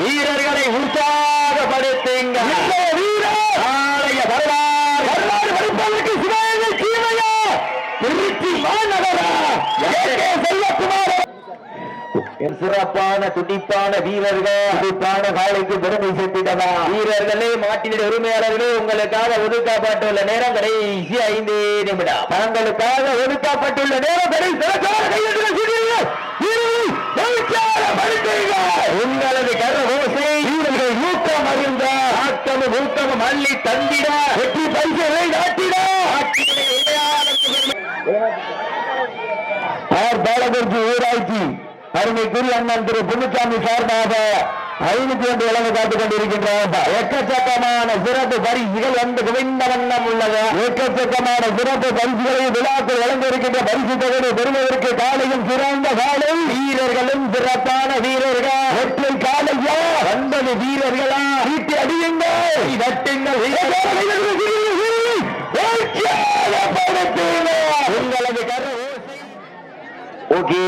வீரர்களை உற்சாகப்படுத்துங்க. நாளைய வரலாறு வரலாறு படிப்பதற்கு சிவகங்கை சீமையா? திருச்சி மாநகரா செல்லக்குமார என் சிறப்பான துடிப்பான வீரர்கள். துடிப்பான காலைக்கு பெருமை சேர்த்திடவா? வீரர்களே மாட்டினுடைய உரிமையாளர்களே உங்களுக்காக ஒதுக்கப்பட்டுள்ள நேரம் கடைசி ஐந்து நிமிடம். தங்களுக்காக ஒதுக்கப்பட்டுள்ள நேரம் கடைசி உங்களது கரகோசை வீரர்கள் ஊக்கம் அறிந்த. ஆக்கமும் ஊக்கமும் அள்ளி தந்திட. வெற்றி பரிசுகளை நாட்டிட. பாலகுருஜி ஊராட்சி அருமைக்குரிய அண்ணன் திரு பொன்னுசாமி சார்பாக ஐநூத்தி ஒன்று வழங்க காத்துக் கொண்டிருக்கின்றார் எக்கச்சக்கமான சிறப்பு பரிசுகள் வந்து குவிந்த வண்ணம் உள்ளது. எக்கச்சக்கமான சிறப்பு பரிசுகளை விழாக்கள் வழங்கியிருக்கின்ற பரிசு தொகையை பெறுவதற்கு காலையும் சிறந்த காலை. வீரர்களும் சிறப்பான வீரர்கள். வெற்றி காலையா? ஒன்பது வீரர்களா? வீட்டு அடியுங்கள் தட்டுங்கள் உங்களது கரு okay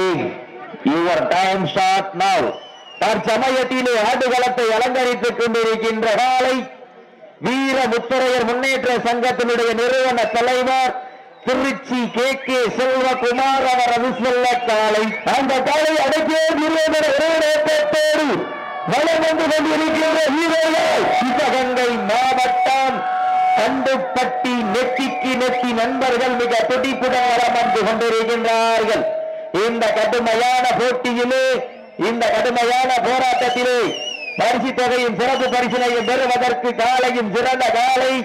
your time start now தற்சமயத்திலே ஆடுகளத்தை அலங்கரித்துக் கொண்டிருக்கின்ற காலை வீர முத்தரையர் முன்னேற்ற சங்கத்தினுடைய நிறுவன தலைவர் திருச்சி கே கே செல்வகுமார் அவரது செல்ல காலை. அந்த காலை அடக்கிய நிறுவனத்தோடு ஒரே நோக்கத்தோடு வளம் வந்து கொண்டிருக்கின்ற வீரர்கள். சிவகங்கை மாவட்டம் கண்டுப்பட்டி நெத்திக்கு நெத்தி நண்பர்கள் மிக துடிப்புடன் வளம் வந்து கொண்டிருக்கின்றார்கள். இந்த கடுமையான போட்டியிலே இந்த கடுமையான போராட்டத்திலே பரிசு தொகையும் சிறப்பு பரிசினையும் பெறுவதற்கு காலையும் சிறந்த காலை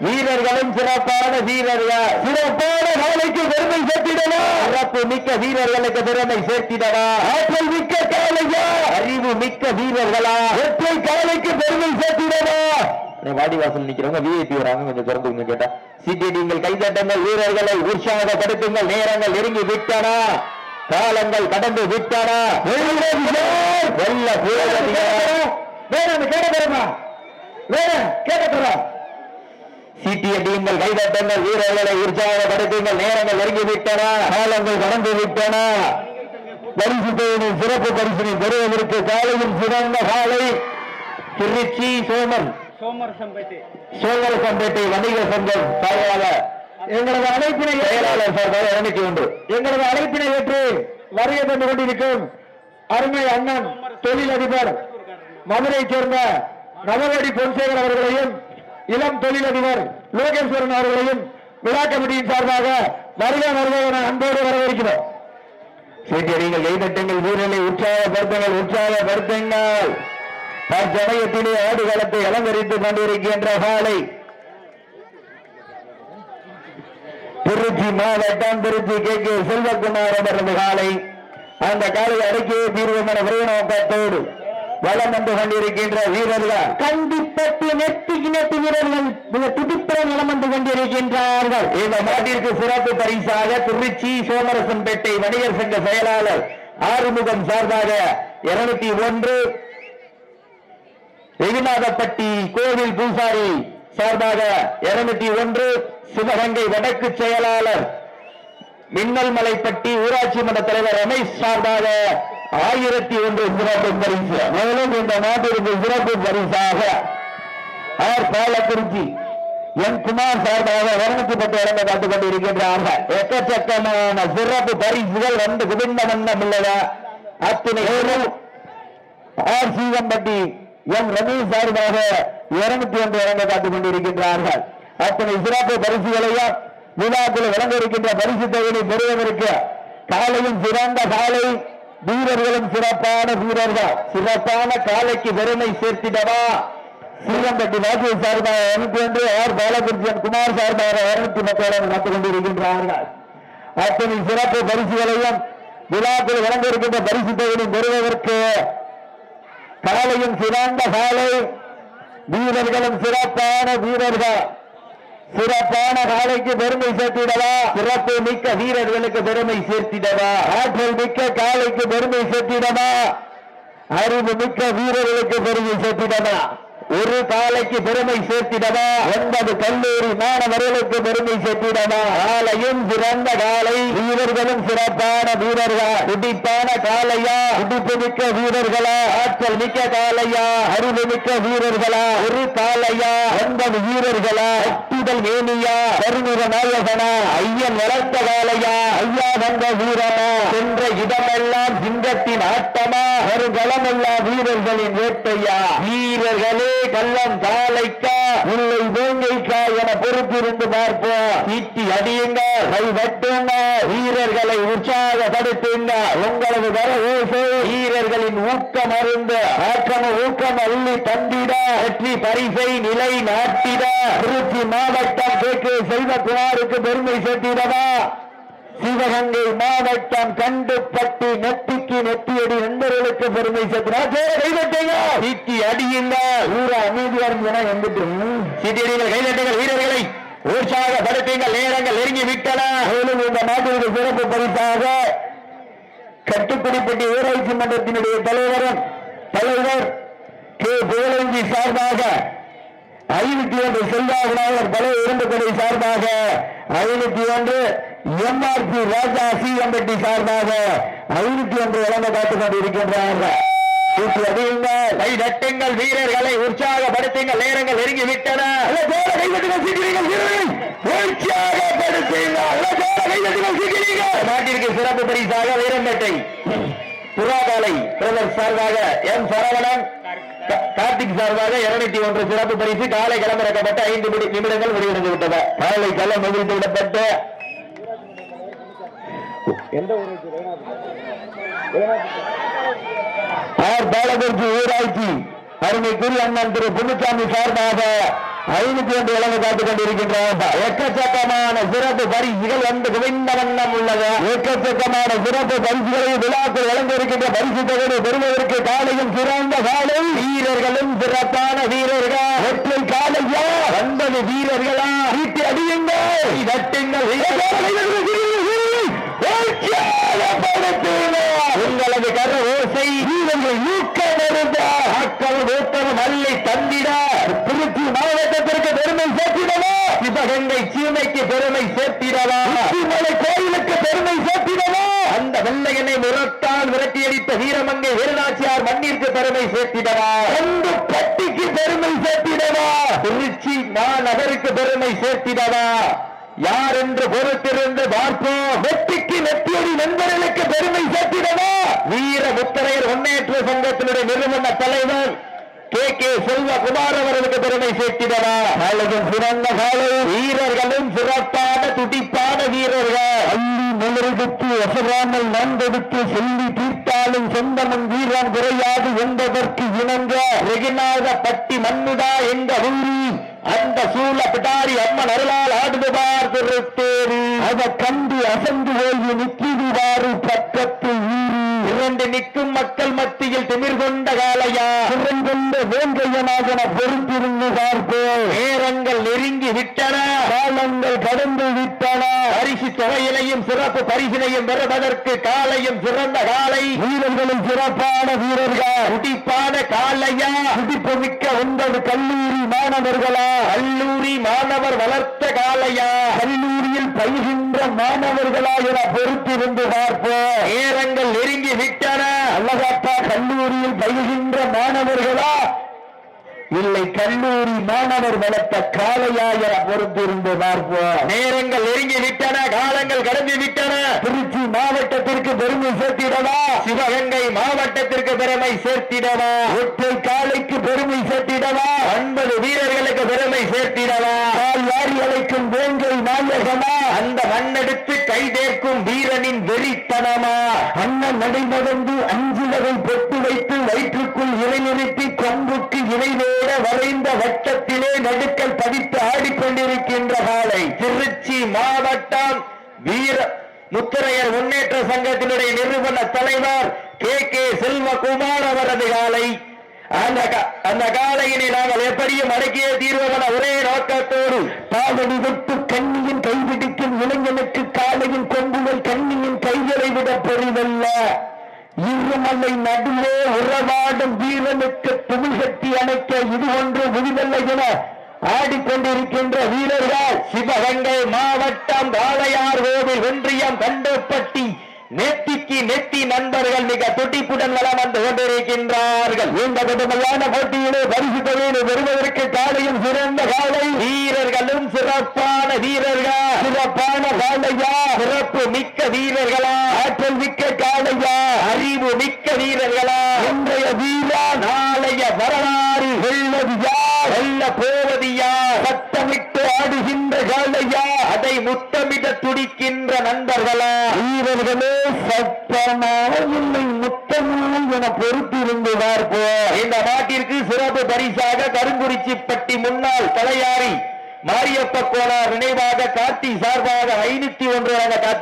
வீரர்களும் சிறப்பான வீரர்கள்? சிறப்பான காலைக்கு பெருமை சேர்த்திடவா? சிறப்பு மிக்க வீரர்களுக்கு பெருமை சேர்த்திடவா? ஆற்றல் மிக்க காலையா? அறிவு மிக்க வீரர்களா? ஒற்றை காலைக்கு பெருமை சேர்த்திடவா? வாடிவாசல் நிக்கிறவங்க விஐபி வராங்க கொஞ்சம் திறந்து கேட்டா. சிடிடிங்கள் கைதட்டங்கள் வீரர்களை உற்சாகப்படுத்துங்கள் நேரங்கள் நெருங்கி விட்டனா. காலங்கள் கடந்து விட்டன. வெள்ள சீட்டியடியுங்கள் கைதட்டுங்கள் வீரர்களை உற்சாகப்படுத்துங்கள். நேரங்கள் நெருங்கி விட்டன காலங்கள் கடந்து விட்டன. பரிசு தொகையின் சிறப்பு பரிசினை பெறுவதற்கு காலையும் சிறந்த காலை திருச்சி சோமன். சோமரசம்பேட்டை. சோழரசம்பேட்டை வணிக சங்கம் சார்பாக எங்களது அழைப்பினை செயலாளர் சார்பாக இருநூத்தி ஒன்று எங்களது அழைப்பினை ஏற்று வருகை தந்து கொண்டிருக்கும் அருமை அண்ணன் தொழிலதிபர் மதுரையைச் சேர்ந்த நவலடி பொன்சேகர் அவர்களையும் இளம் தொழிலதிபர் லோகேஸ்வரன் அவர்களையும் விழா கமிட்டியின் சார்பாக வருக என அன்போடு வரவேற்கிறோம். சீட்டடிகள் கைதட்டுங்கள் வீரர்களை உற்சாகப்படுத்துங்கள் உற்சாகப்படுத்துங்கள். தற்சமயத்திலே ஆடுகளத்தை அலங்கரித்துக் கொண்டிருக்கின்ற காலை திருச்சி மாவட்டம் திருச்சி கே. கே. செல்வகுமார் அவரது காலை. அந்த காலை அடக்கிய தீர்வுமான விரைநோக்கத்தோடு வளம் வந்து கொண்டிருக்கின்ற வீரர்கள் கண்டிப்பட்டு நெத்தி நெத்தி வீரர்கள் துடிப்புடன் வளம் வந்து கொண்டிருக்கின்றார்கள். இந்த மாட்டிற்கு சிறப்பு பரிசாக திருச்சி சோமரசன்பேட்டை வணிகர் சங்க செயலாளர் ஆறுமுகம் சார்பாக இருநூத்தி ஒன்று வெகுநாதப்பட்டி கோவில் பூசாரி சார்பாக இருநூத்தி ஒன்று சிவகங்கை வடக்கு செயலாளர் மின்னல் மலைப்பட்டி ஊராட்சி மன்ற தலைவர் ரமேஷ் சார்பாக ஆயிரத்தி ஒன்று சிறப்பு பரிசு. மேலும் இந்த நாட்டிற்கு சிறப்பு பரிசாக ஆர் பாலக்குறிச்சி என் குமார் சார்பாக இருநூத்தி பத்து இடங்கள் காத்துக் கொண்டிருக்கின்றார்கள் எக்கச்சக்கமான சிறப்பு பரிசுகள் வந்து குவிந்த வண்ணம் உள்ளதா அத்தனை பேரும் ஆர் சீவம்பட்டி எம் ரமேஷ் சார்பாக இருநூத்தி ஒன்று இறங்க காத்துக் கொண்டிருக்கின்றார்கள் அத்தனை சிறப்பு பரிசுகளையும் விழாக்கள் வழங்க இருக்கின்ற பரிசு தொகையை பெறுவதற்கு காலையும் சிறந்த காலை வீரர்களும் சிறப்பான வீரர்கள். சிறப்பான காலைக்கு பெருமை சேர்த்திடவா? ஸ்ரீரம்பட்டி ராஜு சார்பாக இருநூத்தி ஒன்று ஆர். பாலகிருஷ்ணன் குமார் சார்பாக இருநூத்தி மக்களுடன் நடந்து கொண்டிருக்கின்றார்கள். அத்தனை சிறப்பு பரிசுகளையும் விழாக்கள் வழங்க இருக்கின்ற பரிசு தொகையை பெறுவதற்கு காலையும் சிறந்த காலை வீரர்களும் சிறப்பான வீரர்கள். சிறப்பான காலைக்கு பெருமை சேர்த்திடவா? சிறப்பு மிக்க வீரர்களுக்கு பெருமை சேர்த்திடவா? ஆற்றல் மிக்க காலைக்கு பெருமை சேர்த்திடவா? அறிவு மிக்க வீரர்களுக்கு பெருமை சேர்த்திடவா? ஒரு காலைக்கு பெருமை சேர்த்திடவா? ஒன்பது கல்லூரி மாணவர்களுக்கு பெருமை சேர்த்திடவா? காலையும் சிறந்த காலை வீரர்களும் சிறப்பான வீரர்களா? துடிப்பான காலையா? துடிப்பு மிக்க வீரர்களா? ஆற்றல் மிக்க காலையா? அறிவு மிக்க வீரர்களா? ஒரு காலையா? ஒன்பது வீரர்களா? அட்டிதல் மேனியா? கருநிற நாயகனா? ஐயன் வளர்த்த காலையா? ஐயா வந்த வீரனா? சென்ற இடமெல்லாம் சிங்கத்தின் ஆட்டமா? ஒரு களமெல்லாம் வீரர்களின் வேட்டையா? வீரர்களே கள்ளம் காலைக்கா உள்ளை வேங்கைக்கா என பொறுத்திருந்து பார்ப்போம். ஈட்டி அடியுங்க கை வெட்டுங்க. வீரர்களை உற்சாகப்படுத்துங்க. உங்களது வர ஓசை வீரர்களின் ஊக்கம் அருந்து ஆக்கம ஊக்கம் அள்ளி தந்திட. வெற்றி பரிசை நிலை நாட்டிட. திருச்சி மாவட்டம் கே. கே. செல்வகுமாருக்கு பெருமை சேர்த்திடவா? சிவகங்கை மாவட்டம் கண்டுபட்டி நெத்திக்கு நெத்தியடி நண்பர்களுக்கு பெருமை சேர்த்தினா சீட்டி அடியுங்க. ஊர அமைதியா இருந்ததுன்னா வந்துட்டு சீட்டியடிகள் கைதட்டுங்கள் வீரர்களை உற்சாகப்படுத்துங்கள் நேரங்கள் நெருங்கி விட்டன மேலும் இந்த நாட்டிற்கு சிறப்பு பரிசாக கட்டுப்பிடிப்பட்டி ஊராட்சி மன்றத்தினுடைய தலைவரும் தலைவர் கே. புகழஞ்சி சார்பாக ஐநூத்தி ஒன்று செல்வாகுநாதர் பழைய இரும்புக்கடை சார்பாக ஐநூத்தி ஒன்று எம்ஆர்பி ராஜா சீகம்பட்டி சார்பாக ஐநூத்தி ஒன்று வழங்க காத்துக் கொண்டிருக்கின்றார்கள். தூக்கி அடியுங்க. கை தட்டுங்கள் வீரர்களை உற்சாகப்படுத்துங்கள். நேரங்கள் நெருங்கி விட்டன கைதட்டுங்கள் கைதட்டுங்கள் நாட்டிற்கு சிறப்பு பரிசாக வீரம்பேட்டை புறாகாலை பிரதர் சார்பாக எம் சரவணன் கார்த்திக் சார்பாக இருநூத்தி ஒன்று சிறப்பு பரிசு. காலை களமிறக்கப்பட்ட ஐந்து நிமி- நிமிடங்கள் முடிவடைந்து விட்டன காலை களம் நிகழ்த்து விடப்பட்டு ஆர் பாலகுருஜி ஊராட்சி. அருமைக்குரிய அண்ணன் திரு புண்ணுசாமி சார்பாக ஐநூத்தி ஒன்று இழந்து காத்துக் கொண்டிருக்கின்றார் எக்கச்சக்கமான சிறப்பு பரிசுகள் வந்து குவிந்த வண்ணம் உள்ளது. எக்கச்சக்கமான சிறப்பு பரிசுகளை விழாக்கள் வழங்கியிருக்கின்ற பரிசு தொகையை பெறுவதற்கு காலையும் சிறந்த காலை. வீரர்களும் சிறப்பான வீரர்கள். ஒற்றை காலையா? ஒன்பது வீரர்களா? வீட்டு அடியுங்கள் தட்டுங்கள் உங்களது கர ஓசை வீரர்கள் ஊக்கம் இருந்த ஆக்கள் ஊக்கம் அள்ளி தந்திட. திருச்சி மாவட்டத்திற்கு பெருமை சேர்த்திடவா? சிவகங்கை சீமைக்கு பெருமை சேர்த்திடவா? மலை கோயிலுக்கு பெருமை சேர்த்திடவா? அந்த வெள்ளையனை முரட்டால் விரட்டியடித்த வீரமங்கை வீரநாச்சியார் மண்ணிற்கு பெருமை சேர்த்திடவா? அந்த பட்டிக்கு பெருமை சேர்த்திடவா? திருச்சி மாநகருக்கு பெருமை சேர்த்திடவா யார் என்று பொறுத்திருந்து பார்ப்போம் வெற்றிக்கு நெத்தியடி நண்பர்களுக்கு பெருமை சேர்த்திடவா வீர முத்தரையர் முன்னேற்ற சங்கத்தினுடைய நிறுவன தலைவர் கே கே செல்வகுமார் அவர்களுக்கு பெருமை சேர்க்கிறதா காலையும் சிறந்த காலை. வீரர்களும் சிறப்பான துடிப்பான வீரர்கள். அள்ளி நிலவுக்கு வசராமல் நன்கெடுத்து சொல்லி தீர்த்தாலும் சொந்தமும் வீரம் குறையாது என்பதற்கு இணங்க ரெகினாத பட்டி மண்ணுடா என்ற ஊரி அந்த சூழ பிடாரி அம்மன் அருளால் ஆடுதுவார் திருத்தேரி. அதை கண்டு அசந்து ஓய்வு நிற்கிடுவாரு பக்கத்தில் ஊரி இரண்டு நிற்கும் மக்கள் மத்தியில் திமிர் கொண்ட காலையா சிறங்கொண்ட வேங்கையனாகன பொறுத்திருந்து பார்ப்போம். நேரங்கள் நெருங்கி விட்டன. காலங்கள் கடந்து விட்டன. பரிசு தொகையினையும் சிறப்பு பரிசினையும் பெறுவதற்கு காலையும் சிறந்த காலை. வீரர்களும் சிறப்பான வீரர்கள். துடிப்பான காலையா? துடிப்பு மிக்க ஒன்பது கல்லூரி மாணவர்களா? கல்லூரி மாணவர் வளர்த்த காலையா? கல்லூரியில் பயிர்கின்ற மாணவர்களா என பொறுத்திருந்து பார்ப்போம். நேரங்கள் நெருங்கி விட்டன. அல்லகாப்பா கல்லூரியில் பயிர்கின்ற மாணவர்களா? இல்லை கல்லூரி மாணவர் வளர்த்த காலையா என பொறுத்திருந்து பார்ப்போம். நேரங்கள் நெருங்கி விட்டன காலங்கள் கடந்து விட்டன. திருச்சி மாவட்டத்திற்கு பெருமை சேர்த்திடவா? சிவகங்கை மாவட்டத்திற்கு பெருமை சேர்த்திடவா? ஒற்றை காலைக்கு பெருமை சேர்த்திடவா? ஒன்பது வீரர்களுக்கு பெருமை சேர்த்திடவா? கால் அழைக்கும் வேங்கை நாயகமா அந்த மண்ணெடுத்து கைதேர்க்கும் வீரனின் வெறித்தனமா? அண்ணன் நடைமடந்து அஞ்சு வகை பொட்டு வைத்து வயிற்றுக்குள் இலை நிறுத்தி கொம்புக்கு இலை நேர வரைந்த வட்டத்திலே நடுக்கல் பதித்து ஆடிக்கொண்டிருக்கின்ற காலை திருச்சி மாவட்டம் வீர முத்திரையர் முன்னேற்ற சங்கத்தினுடைய நிறுவன தலைவர் கே. கே. செல்வகுமார் அவரது காலை. அந்த கா- அந்த காலையினை நாங்கள் எப்படியும் அடக்கிய தீர்வன ஒரே நோக்கத்தோடு பாதடி வெட்டு கண்ணியின் கைவிடிக்கும் இளைஞனுக்கு காலையின் கொம்புகள் கண்ணியின் கைகளை விட பெரிதல்ல. இருமலை நடுவே உறவாடும் வீரனுக்கு துணி கட்டி அணைக்க இது ஒன்று முடிவல்ல என ஆடிக்கொண்டிருக்கின்ற வீரர்கள் சிவகங்கை மாவட்டம் வாழையார் கோவில் ஒன்றியம் கண்டப்பட்டி நெத்திக்கு நெத்தி நண்பர்கள் மிக துடிப்புடன் வளம் வந்து கொண்டிருக்கின்றார்கள். இந்த கடுமையான போட்டியிலே பரிசு தொகையில் வருவதற்கு காலையும் சிறந்த காலை. வீரர்களும் சிறப்பான வீரர்கள். சிறப்பான காலையா? சிறப்பு மிக்க வீரர்களா? ஆற்றல் மிக்க காலையா அறிவு மிக்க வீரர்களா இன்றைய வீரா நாளைய வரலாறு வெல்வது யார் வெல்ல போவது யார் சத்தமிட்டு ஆடுகின்ற காலையா அதை முத்தமிட துடிக்கின்ற நண்பர்களா? வீரர்களே சத்தமாக இல்லை முத்தமாக என பொறுத்திருந்து பார்ப்போம் இந்த நாட்டிற்கு சிறப்பு பரிசாக கருங்குறிச்சி பட்டி முன்னாள் தலையாரி மாரியப்ப கோனார் நினைவாக ஒன்று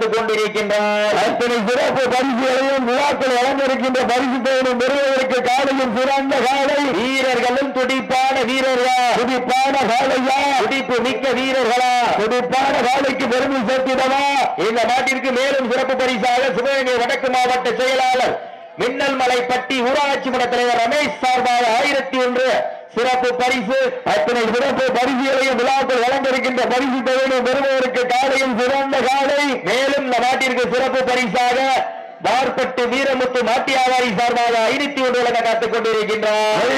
காத்துக் கொண்டிருக்கின்றார் அத்தனை சிறப்பு பரிசுகளையும் விழாக்கள் வழங்கியிருக்கின்ற பரிசு தொகையை பெறுவதற்கு காலையும் சிறந்த காலை. வீரர்களும் துடிப்பான வீரர்களா? துடிப்பான காலையா? துடிப்பு மிக்க வீரர்களா? துடிப்பான காலைக்கு பெருமை சேர்த்திடவா? இந்த நாட்டிற்கு மேலும் சிறப்பு பரிசாக சிவகங்கை வடக்கு மாவட்ட செயலாளர் மின்னல் மலைப்பட்டி ஊராட்சி மன்ற தலைவர் ரமேஷ் சார்பாக ஆயிரத்தி ஒன்று சிறப்பு பரிசு. அத்தனை சிறப்பு பரிசுகளையும் விழாக்கள் வழங்கியிருக்கின்ற பரிசு தொகையை பெறுவதற்கு காலையும் சிறந்த காலை. மேலும் இந்த நாட்டிற்கு சிறப்பு பரிசாக வார்பட்டு வீரமுத்து மாட்டியாவாரி சார்பாக ஐநூத்தி ஒன்று வழங்க காத்துக் கொண்டிருக்கின்றார்.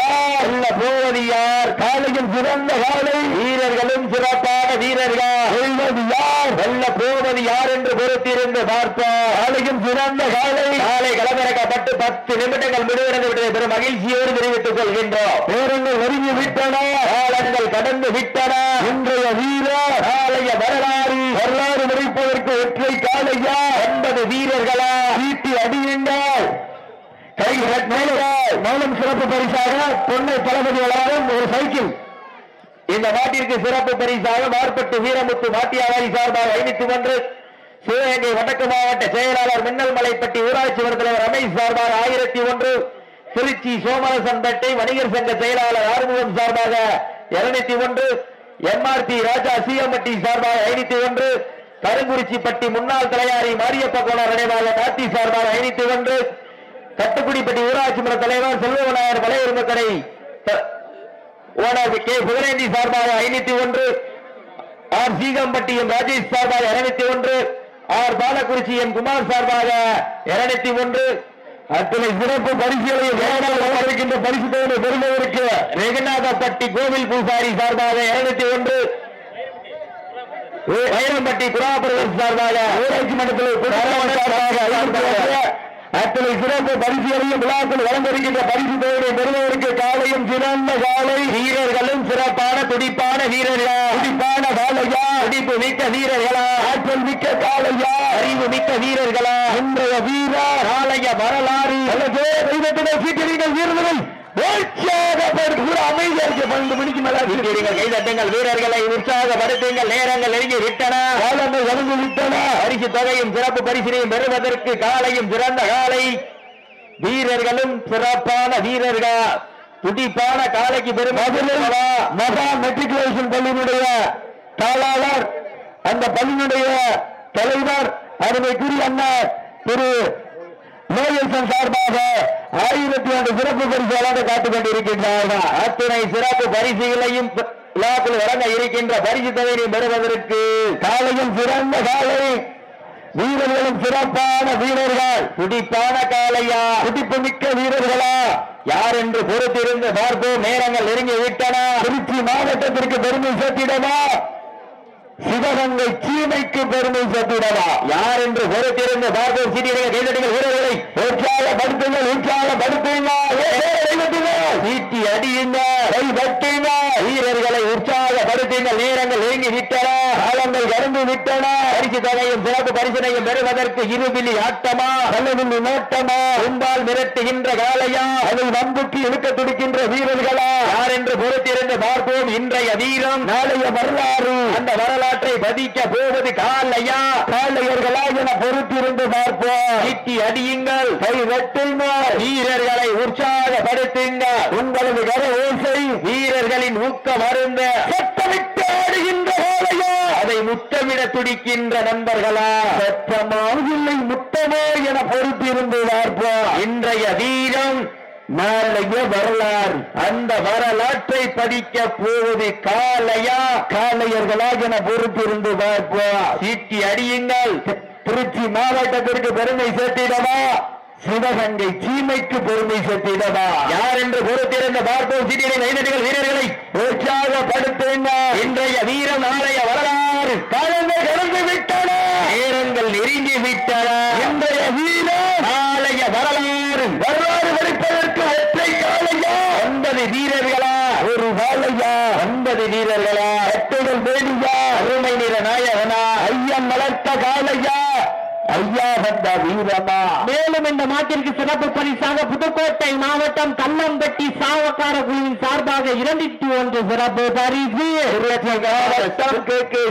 யார் போவது யார் காலையும் சிறந்த காலை. வீரர்களும் சிறப்பான வீரர்கள் வெல்வது யார்? வெல்ல போவது யார் என்று பொறுத்திருந்து பார்ப்போம் காலையும் சிறந்த காலை. காலை களமிறக்கப்பட்டு பத்து நிமிடங்கள் முடிவடைந்து விட்டது. பெரும் மகிழ்ச்சியோடு தெரிவித்துக் கொள்கின்றோம். நேரங்கள் நெருங்கி விட்டன. காலங்கள் கடந்து விட்டன. இன்றைய வீரர் காலைய வரலாறு. வரலாறு முடிப்பதற்கு ஒற்றை காலையா? ஒன்பது வீரர்களா? வீட்டி அடியுங்கள் கை மேலும் சிறப்பு பரிசாக பொன்னை தளபதி ஒரு சைக்கிள். இந்த மாட்டிற்கு சிறப்பு பரிசாக மார்பட்டு வீரமுத்து மாட்டியாவாரி சார்பாக ஐநூத்தி ஒன்று. சிவகங்கை வடக்கு மாவட்ட செயலாளர் மின்னல் மலைப்பட்டி ஊராட்சி தலைவர் ரமேஷ் சார்பாக ஆயிரத்தி ஒன்று. திருச்சி சோமரசன்பேட்டை வணிகர் சங்க செயலாளர் ஆறுமுகம் சார்பாக இருநூத்தி ஒன்று. எம்ஆர்பி ராஜா சிஎம்டி சார்பாக ஐநூத்தி ஒன்று. கருங்குறிச்சி பட்டி முன்னாள் தலையாரி மாரியப்ப கோணர் நினைவாக காத்தி சார்பாக ஐநூத்தி ஒன்று. கட்டுக்குடிப்பட்டி ஊராட்சி மன்ற தலைவர் செல்வநாயர் வலையுரிமை கடை. ஓனர் கே புகழேந்தி சார்பாக ஐநூத்தி ஒன்று. ஆர். சீகம்பட்டி எம் ராஜேஷ் சார்பாக இருநூத்தி ஒன்று. ஆர். பாலக்குறிச்சி எம் குமார் சார்பாக இருநூத்தி ஒன்று. அத்தனை சிறப்பு பரிசுகளையும் பரிசு தொகையை பெறுவதற்கு ரெகுநாதப்பட்டி கோவில் பூசாரி சார்பாக இருநூத்தி ஒன்று. வைரம்பட்டி குராபுரம் சார்பாக ஊராட்சி மன்றத்தில் சார்பாக. அத்தனை சிறப்பு பரிசுகளையும் விழாக்கள் வழங்கிருக்கின்ற பரிசு தொகையை பெறுவதற்கு காலையும் சிறந்த காலை. வீரர்களும் சிறப்பான துடிப்பான வீரர்களா. துடிப்பான காலையா துடிப்பு மிக்க வீரர்களா. ஆற்றல் மிக்க காலையா அறிவு மிக்க வீரர்களா. இன்றைய வீரா நாளைய வரலாறு. அல்லது தெய்வத்தினை சீக்கிரங்கள் வீரர்கள் வீரர்களை உற்சாகப்படுத்துங்கள் நேரங்கள் நெருங்கி விட்டன. பரிசு தொகையும் சிறப்பு பரிசினையும் பெறுவதற்கு காலையும் சிறந்த காலை வீரர்களும் சிறப்பான வீரர்கள். துடிப்பான காலைக்கு பெருமை மகா மெட்ரிகுலேஷன் பள்ளியினுடைய தாளாளர் அந்த பள்ளியினுடைய தலைவர் அருமைக்குரிய அண்ணன் திரு நோயல்சன் சார்பாக ஆயிரத்தி ஆண்டு சிறப்பு பரிசுகளாக காத்துக் கொண்டிருக்கின்றார்கள். அத்தனை சிறப்பு பரிசுகளையும் விழாக்கள் வழங்க இருக்கின்ற பரிசு தொகையை பெறுவதற்கு காலையும் சிறந்த காலை வீரர்களும் சிறப்பான வீரர்கள். துடிப்பான காலையா துடிப்பு மிக்க வீரர்களா? யார் என்று பொறுத்திருந்து பார்ப்போம். நேரங்கள் நெருங்கி விட்டன. திருச்சி மாவட்டத்திற்கு பெருமை சேர்த்திடவா? சிவகங்கை சீமைக்கு பெருமை சேர்த்திடவா யார் என்று பொறுத்திருந்து பார்ப்போம். சீட்டியர்கள் கைதட்டுங்கள் வீரர்களை உற்சாகப்படுத்துங்கள் உற்சாகப்படுத்துங்கள். சீட்டி அடியுங்க கை தட்டுங்க வீரர்களை உற்சாகப்படுத்துங்கள். நேரங்கள் கடந்து விட்டன. பரிசு தொகையும் சிறப்பு பரிசனையும் பெறுவதற்கு இருபிலி ஆட்டமா? அல்லவில்லி நோட்டமா உம்பால் மிரட்டுகின்ற காலையா அதை நம்புக்கு இழுக்க துடிக்கின்ற வீரர்களா? யார் என்று பொறுத்திருந்து பார்ப்போம் இன்றைய வீரம். நாளைய வரலாறு. அந்த வரலாற்றை பதிக்க போவது காலையா காலையர்களா என பொறுத்திருந்து பார்ப்போம். ஈட்டி அடியுங்கள். கை வெட்டுங்கள் வீரர்களை உற்சாகப்படுத்துங்கள் உங்களது கர ஓசை வீரர்களின் ஊக்கம் அருந்த சத்தமிட்டு ஆடுகின்ற காலையா அதை முத்தமிட துடிக்கின்ற நண்பர்களா. சத்தமாக இல்லை முத்தமோ என பொறுத்திருந்து பார்ப்போம். இன்றைய வீரம் நாளைய வரலாறு. அந்த வரலாற்றை படிக்க போவது காளையா? காளையர்களாக என பொறுத்திருந்து பார்ப்போம். சீட்டி அடியுங்கள். திருச்சி மாவட்டத்திற்கு பெருமை சேர்த்திடவா? சிவகங்கை சீமைக்கு பெருமை சேர்த்திடவா? யார் என்று பொறுத்திருந்த பார்ப்போம். வைநடிகள் வீரர்களை. உற்சாகப்படுத்துங்க இன்றைய வீரம் நாளைய காலங்கள் கடந்து விட்டன. நேரங்கள் நெருங்கி விட்டன. இன்றைய வீரம் நாளைய வரலாறு வரலாறு படிப்பதற்கு ஒற்றை காலையா ஒன்பது வீரர்களா? ஒரு காலையா ஒன்பது வீரர்களா? எட்டுகள் வேடியா அருமை நிற நாயகனா? ஐயன் வளர்த்த காலையா மேலும் இந்த மாட்டிற்கு சிறப்பு பரிசாக புதுக்கோட்டை மாவட்டம் கல்லம்பட்டி சாவக்கார குழுவின் சார்பாக இரண்டிற்கு ஒன்று சிறப்பு பரிசு.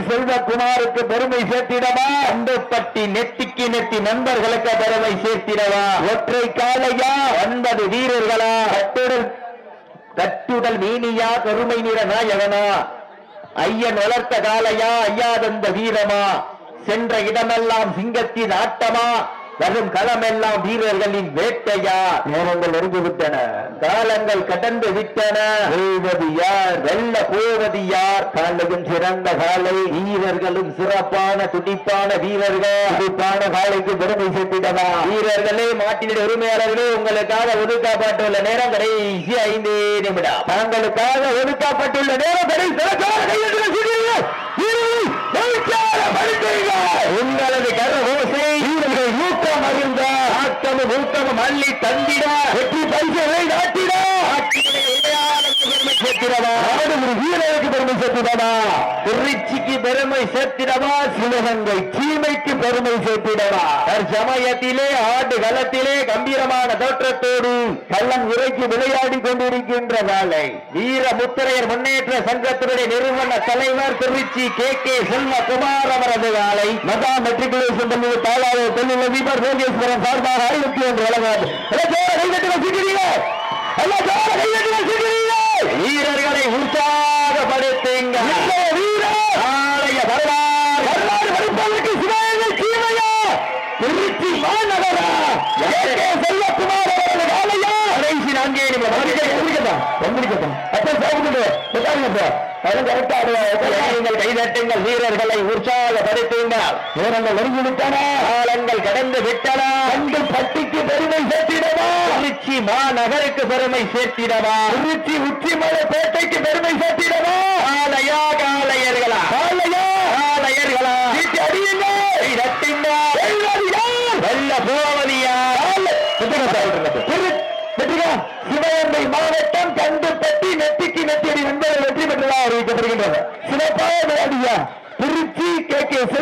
செல்வகுமாருக்கு பெருமை சேர்த்திடவா? அந்தப்பட்டி நெத்திக்கு நெத்தி நண்பர்களுக்கு பெருமை சேர்த்திடவா? ஒற்றை காலையா ஒன்பது வீரர்களா? கட்டுடல் கட்டுடல் வீணியா கருமை நிற நாயகனா? ஐயன் வளர்த்த காலையா ஐயாதந்த வீரமா? சென்ற இடமெல்லாம் சிங்கத்தின் ஆட்டமா வரும் களமெல்லாம் வீரர்களின் வேட்டையா? நேரங்கள் நெருங்கிவிட்டன காலங்கள் கடந்து விட்டன. வெல்வது யார்? வெல்ல போவது யார்? காலையும் சிறந்த காலை வீரர்களும் சிறப்பான துடிப்பான வீரர்கள். துடிப்பான காலைக்கு பெருமை சேர்த்திடவா? வீரர்களே மாட்டினுடைய உரிமையாளர்களே உங்களுக்காக ஒதுக்கப்பட்டுள்ள நேரம் கடைசி ஐந்து நிமிடம். தங்களுக்காக ஒதுக்கப்பட்டுள்ள நேரம் கடைசி உங்களது கரகோசை வீரர்கள் ஊக்கம் அறிந்த ஆக்கமும் ஊக்கமும் அள்ளி தந்திட. வெற்றி பரிசுகளை நாட்டிட. சேர்த்திடவா நாடு ஒரு வீரருக்கு பெருமை சேர்த்திடவா திருச்சிக்கு பெருமை சேர்த்திடவா சிவகங்கை சீமைக்கு பெருமை சேர்த்திடவா தற்சமயத்திலே களத்திலே கம்பீரமான தோற்றத்தோடு கள்ளம் இறைக்கு விளையாடி கொண்டிருக்கின்ற வேலை வீர முத்திரையர் முன்னேற்ற சங்கத்தினுடைய நிறுவன தலைவர் திருச்சி கே. கே. செல்வகுமார் அவரது வேலை மகா மெட்ரிகுலேஷன் பள்ளி தாளாள தொழில் அதிபர் யோகேஸ்வரன் சார்பாக ஐநூத்தி ஒன்று வழங்காது வீரர்களை உற்சாகப்படுத்துங்க. நாளைய வரலாறு வரலாறு படிப்பதற்கு சிவகங்கை சீமையா! திருச்சி மாநகரா செல்வகுமார் அவரது வேலையா கடைசி நான்கே நிமிடம் முடிக்கட்டும் அப்ப சாப்பிட்டு நீங்கள் கைதட்டுங்கள் வீரர்களை உற்சாகப்படுத்துங்கள். நேரங்கள் நெருங்கிவிட்டன காலங்கள் கடந்து விட்டன. பட்டிக்கு பெருமை சேர்த்திடவா? திருச்சி மாநகருக்கு பெருமை சேர்த்திடவா? திருச்சி உச்சிமலை பேட்டைக்கு பெருமை சேர்த்திடவா? காலையா காலையர்களா காலையா நெத்திக்கு வெற்றி பெற்றதாக அறிவிக்கப்படுகின்றனர் சிறப்பாக விளையாடிய திருச்சி கே கே செல்வ